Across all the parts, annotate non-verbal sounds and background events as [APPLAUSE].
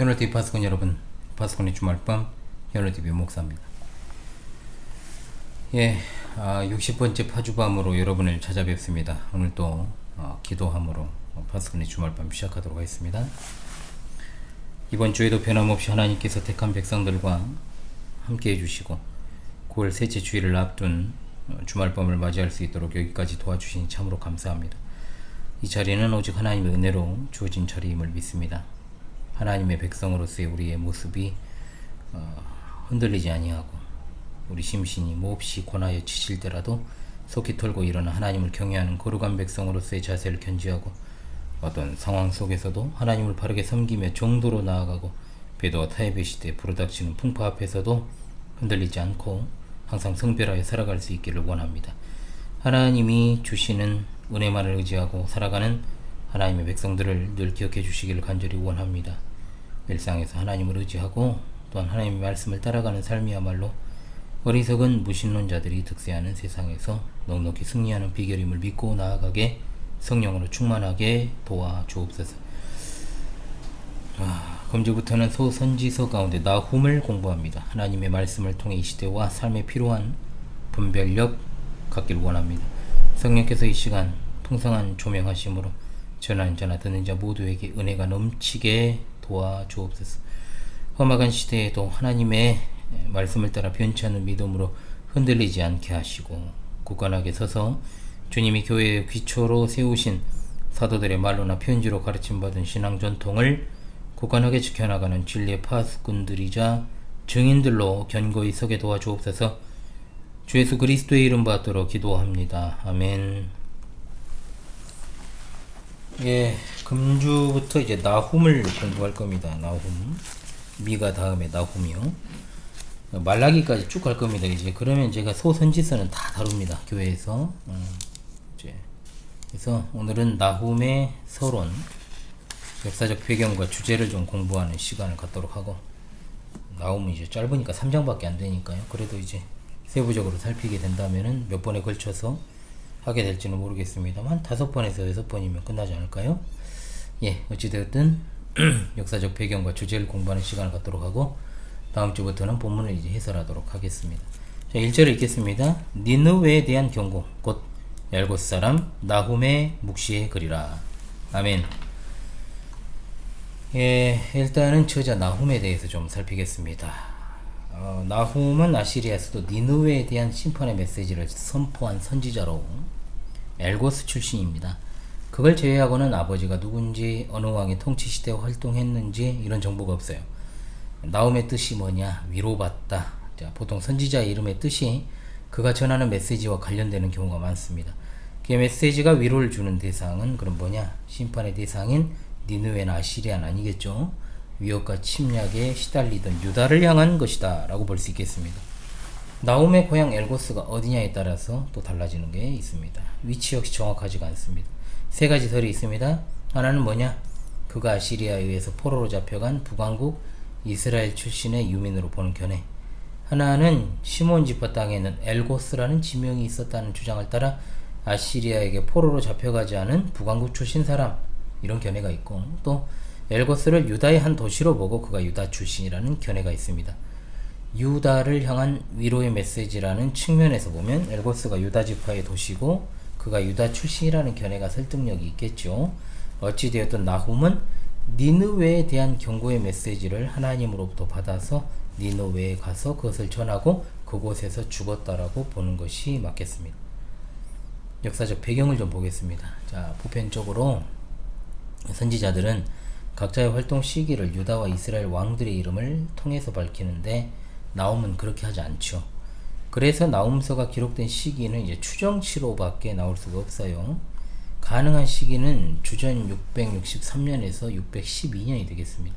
연월TV 파스콘 여러분, 파스콘의 주말밤 연월TV 목사입니다. 예, 아, 60번째 파주밤으로 여러분을 찾아뵙습니다. 오늘 또 어, 기도함으로 파스콘의 주말밤 시작하도록 하겠습니다. 이번 주에도 변함없이 하나님께서 택한 백성들과 함께 해주시고 9월 셋째 주일을 앞둔 어, 주말밤을 맞이할 수 있도록 여기까지 도와주시니 참으로 감사합니다. 이 자리는 오직 하나님의 은혜로 주어진 자리임을 믿습니다. 하나님의 백성으로서의 우리의 모습이 어, 흔들리지 아니하고 우리 심신이 몹시 고나여 지칠 때라도 속히 털고 일어나 하나님을 경외하는 거룩한 백성으로서의 자세를 견지하고 어떤 상황 속에서도 하나님을 바르게 섬기며 정도로 나아가고 배도와 타협의 시대에 부르닥치는 풍파 앞에서도 흔들리지 않고 항상 성별하여 살아갈 수 있기를 원합니다. 하나님이 주시는 은혜만을 의지하고 살아가는 하나님의 백성들을 늘 기억해 주시기를 간절히 원합니다. 일상에서 하나님을 의지하고 또한 하나님의 말씀을 따라가는 삶이야말로 어리석은 무신론자들이 득세하는 세상에서 넉넉히 승리하는 비결임을 믿고 나아가게 성령으로 충만하게 도와 주옵소서. 아, 금주부터는 소선지서 가운데 나훔을 공부합니다. 하나님의 말씀을 통해 이 시대와 삶에 필요한 분별력 갖길 원합니다. 성령께서 이 시간 풍성한 조명하심으로 전하는 자나 듣는 자 모두에게 은혜가 넘치게 도와 주옵소서. 험악한 시대에도 하나님의 말씀을 따라 변치 않는 믿음으로 흔들리지 않게 하시고 굳건하게 서서 주님이 교회의 기초로 세우신 사도들의 말로나 편지로 가르침 받은 신앙 전통을 굳건하게 지켜나가는 진리의 파수꾼들이자 증인들로 견고히 서게 도와주옵소서 주 예수 그리스도의 이름 받도록 기도합니다. 아멘. 예, 금주부터 이제 나훔을 공부할 겁니다. 나훔. 미가 다음에 나훔이요. 말라기까지 쭉 갈 겁니다. 이제 그러면 제가 소선지서는 다 다룹니다. 교회에서. 음, 이제 그래서 오늘은 나훔의 서론, 역사적 배경과 주제를 좀 공부하는 시간을 갖도록 하고 나훔은 이제 짧으니까 3장밖에 안 되니까요. 그래도 이제 세부적으로 살피게 된다면은 몇 번에 걸쳐서 하게 될지는 모르겠습니다만 다섯 번에서 여섯 번이면 끝나지 않을까요? 예, 어찌되었든 [CLEARS THROAT] 역사적 배경과 주제를 공부하는 시간을 갖도록 하고 다음 주부터는 본문을 이제 해설하도록 하겠습니다. 자, 1절을 읽겠습니다. 니느웨에 대한 경고 곧 엘곳 사람 나훔의 묵시의 글이라. 아멘. 예, 일단은 저자 나훔에 대해서 좀 살피겠습니다. 어, 나훔은 아시리아 수도 니느웨에 대한 심판의 메시지를 선포한 선지자로 엘고스 출신입니다. 그걸 제외하고는 아버지가 누군지 어느 왕의 통치 시대에 활동했는지 이런 정보가 없어요. 나움의 뜻이 뭐냐? 위로받다. 자, 보통 선지자의 이름의 뜻이 그가 전하는 메시지와 관련되는 경우가 많습니다. 그 메시지가 위로를 주는 대상은 그럼 뭐냐? 심판의 대상인 니느웨나 아시리안 아니겠죠? 위협과 침략에 시달리던 유다를 향한 것이다 라고 볼 수 있겠습니다. 나움의 고향 엘고스가 어디냐에 따라서 또 달라지는 게 있습니다. 위치 역시 정확하지가 않습니다. 세 가지 설이 있습니다. 하나는 뭐냐? 그가 아시리아에 의해서 포로로 잡혀간 북왕국 이스라엘 출신의 유민으로 보는 견해. 하나는 시몬 지파 땅에는 엘고스라는 지명이 있었다는 주장을 따라 아시리아에게 포로로 잡혀가지 않은 북왕국 출신 사람 이런 견해가 있고 또 엘고스를 유다의 한 도시로 보고 그가 유다 출신이라는 견해가 있습니다. 유다를 향한 위로의 메시지라는 측면에서 보면 엘고스가 유다 지파의 도시고 그가 유다 출신이라는 견해가 설득력이 있겠죠. 어찌되었든 나훔은 니느웨에 대한 경고의 메시지를 하나님으로부터 받아서 니느웨에 가서 그것을 전하고 그곳에서 죽었다라고 보는 것이 맞겠습니다. 역사적 배경을 좀 보겠습니다. 자, 보편적으로 선지자들은 각자의 활동 시기를 유다와 이스라엘 왕들의 이름을 통해서 밝히는데 나움은 그렇게 하지 않죠. 그래서 나움서가 기록된 시기는 이제 추정치로밖에 나올 수가 없어요. 가능한 시기는 주전 663년에서 612년이 되겠습니다.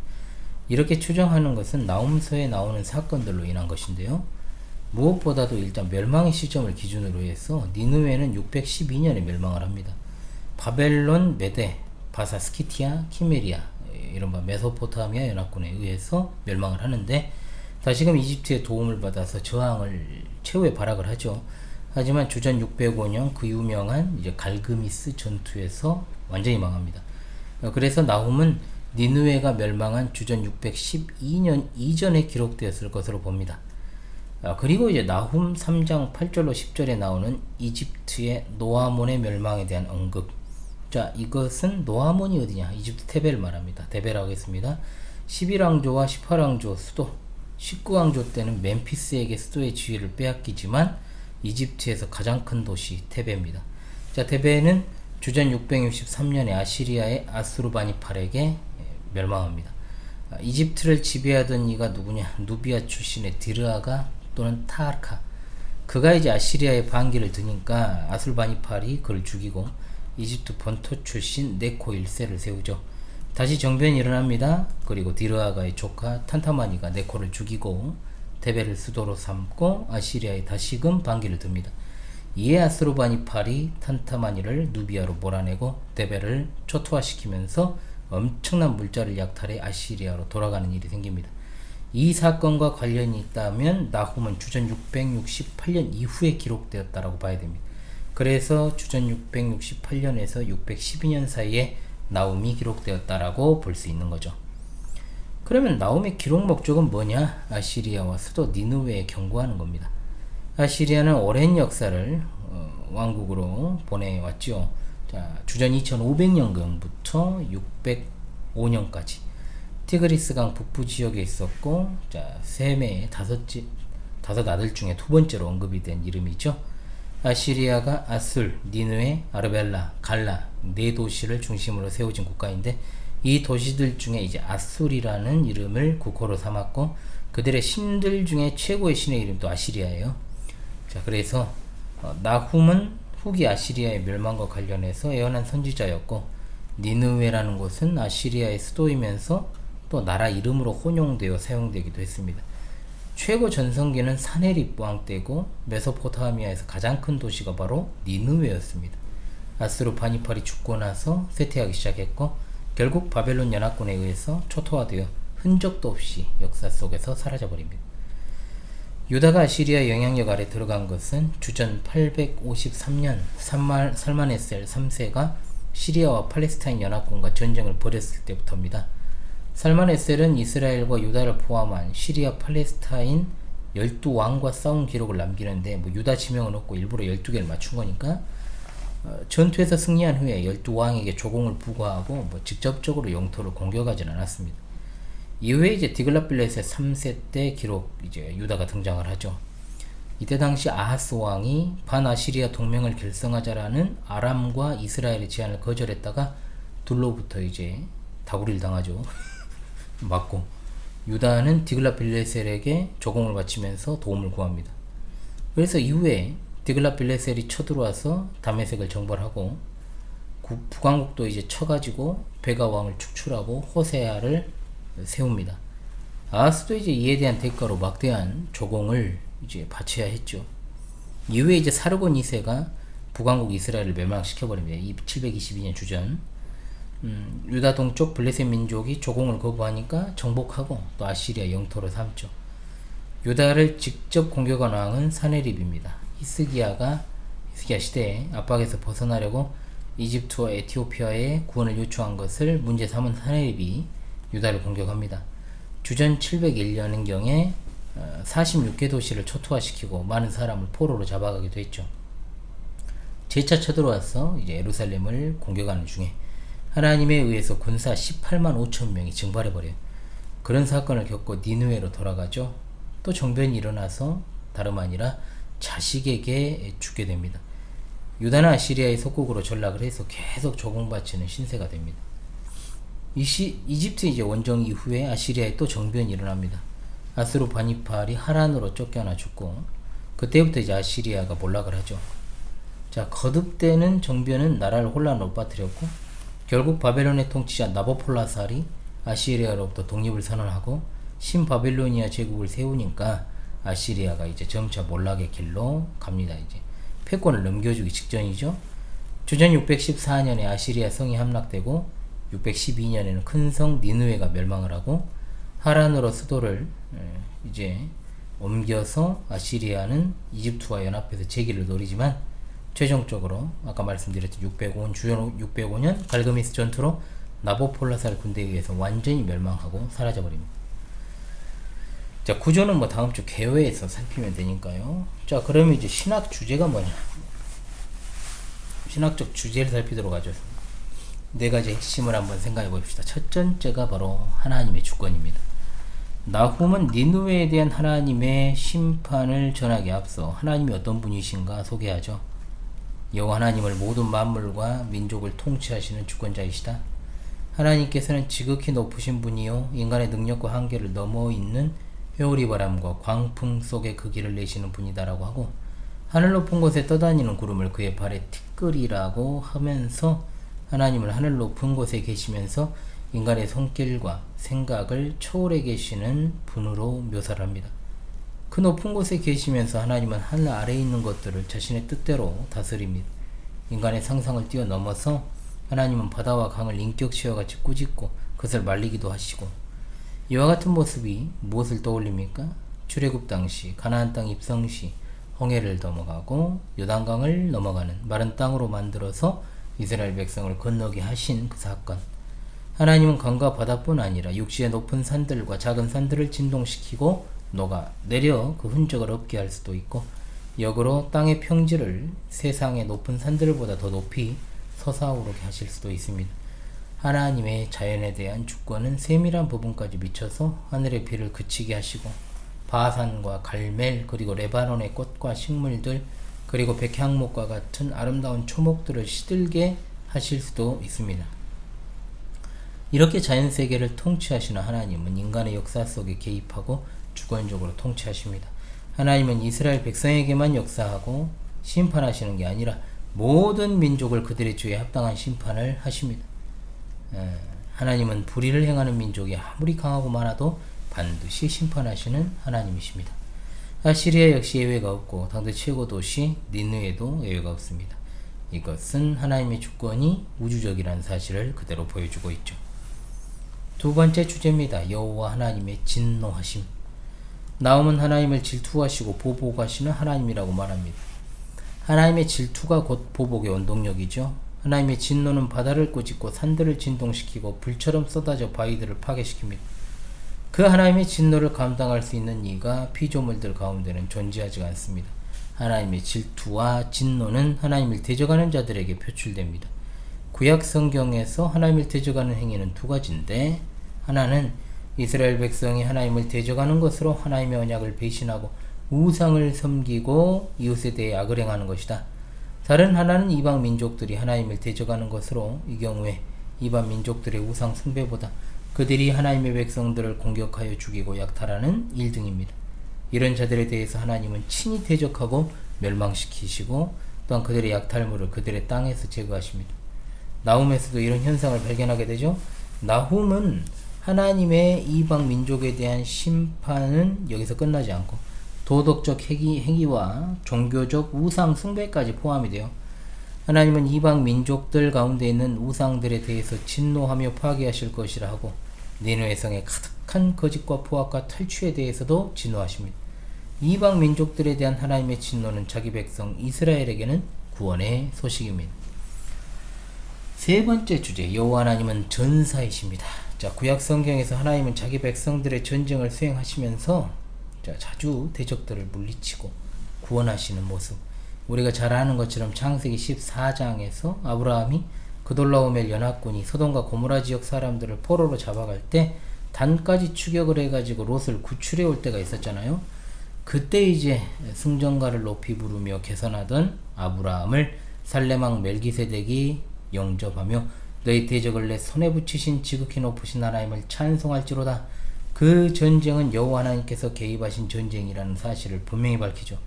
이렇게 추정하는 것은 나움서에 나오는 사건들로 인한 것인데요. 무엇보다도 일단 멸망의 시점을 기준으로 해서 니누에는 612년에 멸망을 합니다. 바벨론, 메데, 바사, 스키티아, 키메리아, 이른바 메소포타미아 연합군에 의해서 멸망을 하는데 다시금 이집트의 도움을 받아서 저항을 최후의 발악을 하죠. 하지만 주전 605년 그 유명한 이제 갈그미스 전투에서 완전히 망합니다. 그래서 나훔은 니누에가 멸망한 주전 612년 이전에 기록되었을 것으로 봅니다. 아, 그리고 이제 나훔 3장 8절로 10절에 나오는 이집트의 노아몬의 멸망에 대한 언급. 자, 이것은 노아몬이 어디냐? 이집트 테벨 말합니다. 테벨라고 했습니다. 11왕조와 18왕조 수도, 19왕조 때는 멤피스에게 수도의 지위를 빼앗기지만 이집트에서 가장 큰 도시 테베입니다. 자, 테베는 주전 663년에 아시리아의 아수르바니팔에게 멸망합니다. 아, 이집트를 지배하던 이가 누구냐? 누비아 출신의 디르아가 또는 타르카. 그가 이제 아시리아의 반기를 드니까 아술바니팔이 그를 죽이고 이집트 본토 출신 네코 1세를 세우죠. 다시 정변이 일어납니다. 그리고 디르아가의 조카 탄타마니가 네코를 죽이고 테베를 수도로 삼고 아시리아에 다시금 반기를 듭니다. 이에 아스로바니팔이 탄타마니를 누비아로 몰아내고 테베를 초토화시키면서 엄청난 물자를 약탈해 아시리아로 돌아가는 일이 생깁니다. 이 사건과 관련이 있다면 나훔은 주전 668년 이후에 기록되었다라고 봐야 됩니다. 그래서 주전 668년에서 612년 사이에 나움이 기록되었다라고 볼 수 있는 거죠. 그러면 나움의 기록 목적은 뭐냐? 아시리아와 수도 니누웨에 경고하는 겁니다. 아시리아는 오랜 역사를 어, 왕국으로 보내왔죠. 자, 주전 2500년경부터 605년까지 티그리스강 북부 지역에 있었고, 자, 세메의 다섯, 지, 다섯 아들 중에 두 번째로 언급이 된 이름이죠. 아시리아가 아술, 니누에, 아르벨라, 갈라 네 도시를 중심으로 세워진 국가인데 이 도시들 중에 이제 아술이라는 이름을 국호로 삼았고 그들의 신들 중에 최고의 신의 이름도 아시리아예요. 자, 그래서 어, 나훔은 후기 아시리아의 멸망과 관련해서 예언한 선지자였고 니느웨라는 곳은 아시리아의 수도이면서 또 나라 이름으로 혼용되어 사용되기도 했습니다. 최고 전성기는 사네립 왕 때고 메소포타미아에서 가장 큰 도시가 바로 니느웨였습니다. 아스루파니팔이 죽고 나서 쇠퇴하기 시작했고 결국 바벨론 연합군에 의해서 초토화되어 흔적도 없이 역사 속에서 사라져버립니다. 유다가 아시리아 영향력 아래 들어간 것은 주전 853년 살말, 살마네셀 3세가 시리아와 팔레스타인 연합군과 전쟁을 벌였을 때부터입니다. 살마네셀은 이스라엘과 유다를 포함한 시리아 팔레스타인 12왕과 싸운 기록을 남기는데 뭐 유다 지명은 없고 일부러 12개를 맞춘 거니까 어, 전투에서 승리한 후에 12왕에게 조공을 부과하고 뭐 직접적으로 영토를 공격하진 않았습니다. 이후에 이제 디글라빌렛의 3세 때 기록 이제 유다가 등장을 하죠. 이때 당시 아하스 왕이 반아시리아 동맹을 결성하자라는 아람과 이스라엘의 제안을 거절했다가 둘로부터 이제 다구리를 당하죠. [LAUGHS] 맞고 유다는 디글라빌레셀에게 조공을 바치면서 도움을 구합니다. 그래서 이후에 디글라빌레셀이 쳐들어와서 다메섹을 정벌하고 북왕국도 이제 쳐가지고 베가 왕을 축출하고 호세아를 세웁니다. 아하스도 이제 이에 대한 대가로 막대한 조공을 이제 바쳐야 했죠. 이후에 이제 사르곤 2세가 북왕국 이스라엘을 멸망시켜 버립니다. 722년 주전. 음, 유다 동쪽 블레셋 민족이 조공을 거부하니까 정복하고 또 아시리아 영토로 삼죠. 유다를 직접 공격한 왕은 사네립입니다. 히스기야가 히스기야 시대에 압박에서 벗어나려고 이집트와 에티오피아에 구원을 요청한 것을 문제 삼은 사네립이 유다를 공격합니다. 주전 701년경에 46개 어, 도시를 초토화시키고 많은 사람을 포로로 잡아가기도 했죠. 재차 쳐들어와서 이제 예루살렘을 공격하는 중에 하나님에 의해서 군사 18만 5천 명이 증발해버려요. 그런 사건을 겪고 니누에로 돌아가죠. 또 정변이 일어나서 다름 아니라 자식에게 죽게 됩니다. 유다나 아시리아의 속국으로 전락을 해서 계속 조공바치는 신세가 됩니다. 이시, 이집트 이제 원정 이후에 아시리아에 또 정변이 일어납니다. 아스로 바니팔이 하란으로 쫓겨나 죽고 그때부터 이제 아시리아가 몰락을 하죠. 자 거듭되는 정변은 나라를 혼란으로 빠뜨렸고 결국 바벨론의 통치자 나보폴라살이 아시리아로부터 독립을 선언하고 신바벨로니아 제국을 세우니까 아시리아가 이제 점차 몰락의 길로 갑니다. 이제 패권을 넘겨주기 직전이죠. 주전 614년에 아시리아 성이 함락되고 612년에는 큰 성 니누에가 멸망을 하고 하란으로 수도를 이제 옮겨서 아시리아는 이집트와 연합해서 재기를 노리지만 최종적으로 아까 말씀드렸던 605년 주전 605년 갈그미스 전투로 나보폴라살 군대에 의해서 완전히 멸망하고 사라져버립니다. 자 구조는 뭐 다음 주 개회에서 살피면 되니까요. 자 그러면 이제 신학 주제가 뭐냐? 신학적 주제를 살피도록 하죠. 네 가지 핵심을 한번 생각해 봅시다. 첫 번째가 바로 하나님의 주권입니다. 나훔은 니누웨에 대한 하나님의 심판을 전하기 앞서 하나님이 어떤 분이신가 소개하죠. 여호와 하나님을 모든 만물과 민족을 통치하시는 주권자이시다. 하나님께서는 지극히 높으신 분이요 인간의 능력과 한계를 넘어 있는 회오리 바람과 광풍 속에 그 길을 내시는 분이다라고 하고 하늘 높은 곳에 떠다니는 구름을 그의 발에 티끌이라고 하면서 하나님을 하늘 높은 곳에 계시면서 인간의 손길과 생각을 초월해 계시는 분으로 묘사를 합니다. 그 높은 곳에 계시면서 하나님은 하늘 아래에 있는 것들을 자신의 뜻대로 다스립니다. 인간의 상상을 뛰어넘어서 하나님은 바다와 강을 인격체와 같이 꾸짖고 그것을 말리기도 하시고 이와 같은 모습이 무엇을 떠올립니까? 출애굽 당시 가나안 땅 입성 시 홍해를 넘어가고 요단강을 넘어가는 마른 땅으로 만들어서 이스라엘 백성을 건너게 하신 그 사건. 하나님은 강과 바다뿐 아니라 육지의 높은 산들과 작은 산들을 진동시키고 녹아 내려 그 흔적을 없게 할 수도 있고 역으로 땅의 평지를 세상의 높은 산들보다 더 높이 솟아오르게 하실 수도 있습니다. 하나님의 자연에 대한 주권은 세밀한 부분까지 미쳐서 하늘의 비를 그치게 하시고 바산과 갈멜 그리고 레바논의 꽃과 식물들 그리고 백향목과 같은 아름다운 초목들을 시들게 하실 수도 있습니다. 이렇게 자연 세계를 통치하시는 하나님은 인간의 역사 속에 개입하고 주권적으로 통치하십니다. 하나님은 이스라엘 백성에게만 역사하고 심판하시는 게 아니라 모든 민족을 그들의 주에 합당한 심판을 하십니다. 하나님은 불의를 행하는 민족이 아무리 강하고 많아도 반드시 심판하시는 하나님이십니다. 아시리아 역시 예외가 없고 당대 최고 도시 니느에도 예외가 없습니다. 이것은 하나님의 주권이 우주적이라는 사실을 그대로 보여주고 있죠. 두 번째 주제입니다. 여호와 하나님의 진노하심. 나옴은 하나님을 질투하시고 보복하시는 하나님이라고 말합니다. 하나님의 질투가 곧 보복의 원동력이죠. 하나님의 진노는 바다를 꾸짖고 산들을 진동시키고 불처럼 쏟아져 바위들을 파괴시킵니다. 그 하나님의 진노를 감당할 수 있는 이가 피조물들 가운데는 존재하지 않습니다. 하나님의 질투와 진노는 하나님을 대적하는 자들에게 표출됩니다. 구약 성경에서 하나님을 대적하는 행위는 두 가지인데 하나는 이스라엘 백성이 하나님을 대적하는 것으로 하나님의 언약을 배신하고 우상을 섬기고 이웃에 대해 악을 행하는 것이다. 다른 하나는 이방 민족들이 하나님을 대적하는 것으로 이 경우에 이방 민족들의 우상 숭배보다 그들이 하나님의 백성들을 공격하여 죽이고 약탈하는 일등입니다. 이런 자들에 대해서 하나님은 친히 대적하고 멸망시키시고 또한 그들의 약탈물을 그들의 땅에서 제거하십니다. 나훔에서도 이런 현상을 발견하게 되죠. 나훔은 하나님의 이방 민족에 대한 심판은 여기서 끝나지 않고 도덕적 행위, 행위와 종교적 우상 숭배까지 포함이 되어 하나님은 이방 민족들 가운데 있는 우상들에 대해서 진노하며 파괴하실 것이라 하고 니누의 성에 가득한 거짓과 포악과 탈취에 대해서도 진노하십니다. 이방 민족들에 대한 하나님의 진노는 자기 백성 이스라엘에게는 구원의 소식입니다. 세 번째 주제 여호와 하나님은 전사이십니다. 자 구약 성경에서 하나님은 자기 백성들의 전쟁을 수행하시면서 자, 자주 대적들을 물리치고 구원하시는 모습. 우리가 잘 아는 것처럼 창세기 14장에서 아브라함이 그돌라오멜 연합군이 소돔과 고모라 지역 사람들을 포로로 잡아갈 때 단까지 추격을 해가지고 롯을 구출해 올 때가 있었잖아요. 그때 이제 승전가를 높이 부르며 개선하던 아브라함을 살레망 멜기세덱이 영접하며 너희 대적을 내 손에 붙이신 지극히 높으신 하나님을 찬송할지로다. 그 전쟁은 여호와 하나님께서 개입하신 전쟁이라는 사실을 분명히 밝히죠.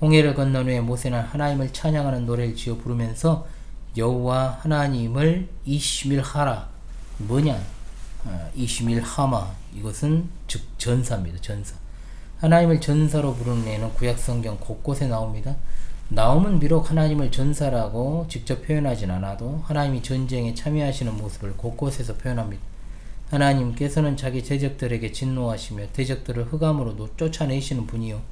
홍해를 건넌 후에 모세는 하나님을 찬양하는 노래를 지어 부르면서 여호와 하나님을 이시밀하라. 뭐냐? 아, 이시밀하마. 이것은 즉 전사입니다. 전사. 하나님을 전사로 부르는 애는 구약성경 곳곳에 나옵니다 나옴은 비록 하나님을 전사라고 직접 표현하진 않아도 하나님이 전쟁에 참여하시는 모습을 곳곳에서 표현합니다 하나님께서는 자기 대적들에게 진노하시며 대적들을 흑암으로 쫓아내시는 분이요.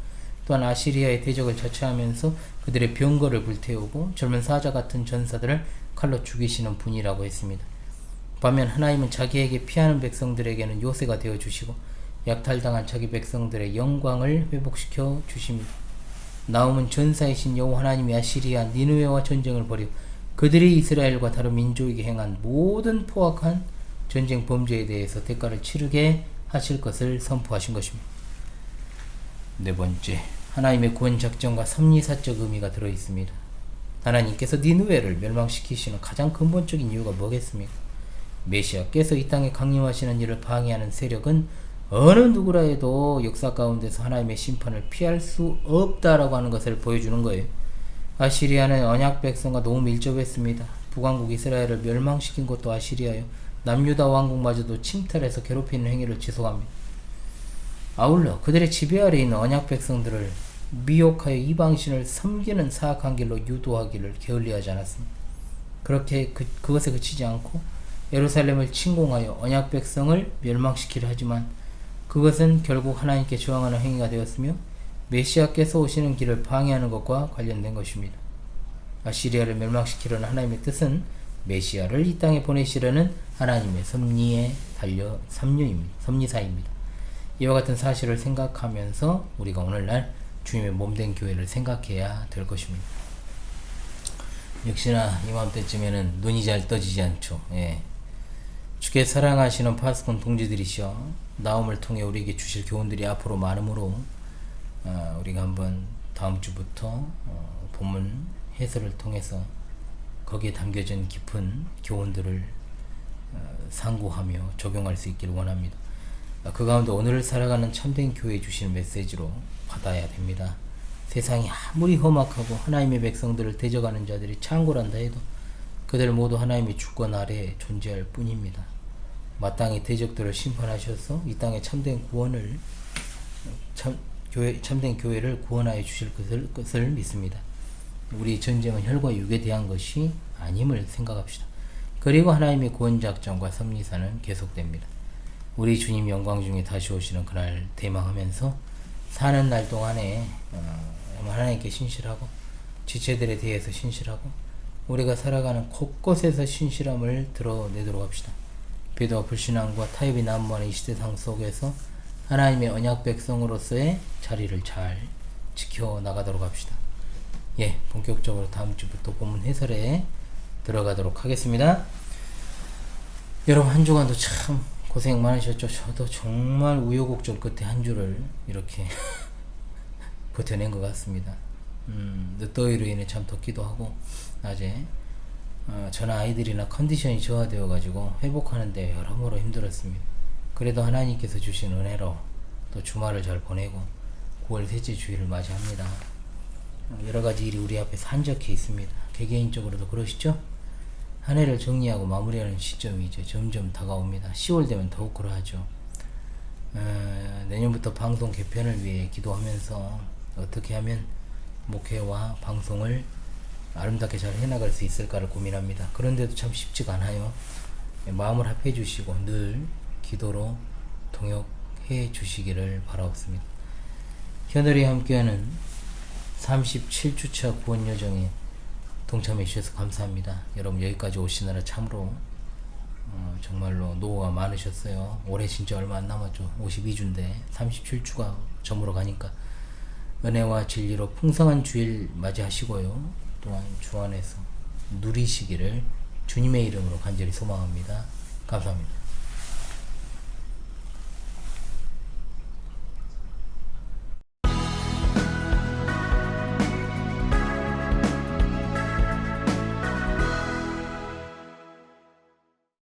또한 아시리아의 대적을 자처하면서 그들의 병거를 불태우고 젊은 사자 같은 전사들을 칼로 죽이시는 분이라고 했습니다. 반면 하나님은 자기에게 피하는 백성들에게는 요새가 되어 주시고 약탈당한 자기 백성들의 영광을 회복시켜 주십니다. 나움은 전사이신 여호와 하나님이 아시리아 니누웨와 전쟁을 벌이고 그들이 이스라엘과 다른 민족에게 행한 모든 포악한 전쟁 범죄에 대해서 대가를 치르게 하실 것을 선포하신 것입니다. 네 번째, 하나님의 구원 작전과 섭리사적 의미가 들어 있습니다. 하나님께서 니누웨를 멸망시키시는 가장 근본적인 이유가 뭐겠습니까? 메시아께서 이 땅에 강림하시는 일을 방해하는 세력은 어느 누구라 해도 역사 가운데서 하나님의 심판을 피할 수 없다라고 하는 것을 보여주는 거예요. 아시리아는 언약 백성과 너무 밀접했습니다. 북왕국 이스라엘을 멸망시킨 것도 아시리아요. 남유다 왕국마저도 침탈해서 괴롭히는 행위를 지속합니다. 아울러 그들의 지배 아래 있는 언약 백성들을 미혹하여 이방신을 섬기는 사악한 길로 유도하기를 게을리하지 않았습니다. 그렇게 그, 그것에 그치지 않고 예루살렘을 침공하여 언약 백성을 멸망시키려 하지만 그것은 결국 하나님께 저항하는 행위가 되었으며 메시아께서 오시는 길을 방해하는 것과 관련된 것입니다. 아시리아를 멸망시키려는 하나님의 뜻은 메시아를 이 땅에 보내시려는 하나님의 섭리에 달려 섭리입니다. 섭리사입니다. 이와 같은 사실을 생각하면서 우리가 오늘날 주님의 몸된 교회를 생각해야 될 것입니다. 역시나 이맘때쯤에는 눈이 잘 떠지지 않죠. 예. 주께 사랑하시는 파스콘 동지들이시여 나움을 통해 우리에게 주실 교훈들이 앞으로 많으므로 어, 우리가 한번 다음 주부터 어, 본문 해설을 통해서 거기에 담겨진 깊은 교훈들을 어, 상고하며 적용할 수 있기를 원합니다. 어, 그 가운데 오늘을 살아가는 참된 교회 주시는 메시지로 받아야 됩니다. 세상이 아무리 험악하고 하나님의 백성들을 대적하는 자들이 창궐한다 해도 그들 모두 하나님의 주권 아래에 존재할 뿐입니다. 마땅히 대적들을 심판하셔서 이 땅에 참된 구원을 참, 교회, 참된 교회를 구원하여 주실 것을, 것을 믿습니다. 우리 전쟁은 혈과 육에 대한 것이 아님을 생각합시다. 그리고 하나님의 구원 작전과 섭리사는 계속됩니다. 우리 주님 영광 중에 다시 오시는 그날 대망하면서 사는 날 동안에 어, 하나님께 신실하고 지체들에 대해서 신실하고 우리가 살아가는 곳곳에서 신실함을 드러내도록 합시다. 비도와 불신앙과 타협이 난무하는 이 시대상 속에서 하나님의 언약 백성으로서의 자리를 잘 지켜나가도록 합시다. 예, 본격적으로 다음 주부터 본문 해설에 들어가도록 하겠습니다. 여러분 한 주간도 참 고생 많으셨죠. 저도 정말 우여곡절 끝에 한 주를 이렇게 [LAUGHS] 버텨낸 것 같습니다. 음, 늦더위로 인해 참 덥기도 하고 낮에 어, 저나 아이들이나 컨디션이 저하되어 가지고 회복하는데 여러모로 힘들었습니다. 그래도 하나님께서 주신 은혜로 또 주말을 잘 보내고 9월 셋째 주일을 맞이합니다. 어, 여러 가지 일이 우리 앞에 산적해 있습니다. 개개인적으로도 그러시죠? 한 해를 정리하고 마무리하는 시점이 이제 점점 다가옵니다. 10월 되면 더욱 그러하죠. 어, 내년부터 방송 개편을 위해 기도하면서 어떻게 하면 목회와 방송을 아름답게 잘 해나갈 수 있을까를 고민합니다. 그런데도 참 쉽지가 않아요. 마음을 합해 주시고 늘 기도로 동역해 주시기를 바라옵습니다. 현열이 함께하는 37주차 구원 여정에 동참해 주셔서 감사합니다. 여러분 여기까지 오시느라 참으로 어, 정말로 노고가 많으셨어요. 올해 진짜 얼마 안 남았죠. 52주인데 37주가 저물어 가니까 은혜와 진리로 풍성한 주일 맞이하시고요. 또한 주 안에서 누리시기를 주님의 이름으로 간절히 소망합니다. 감사합니다.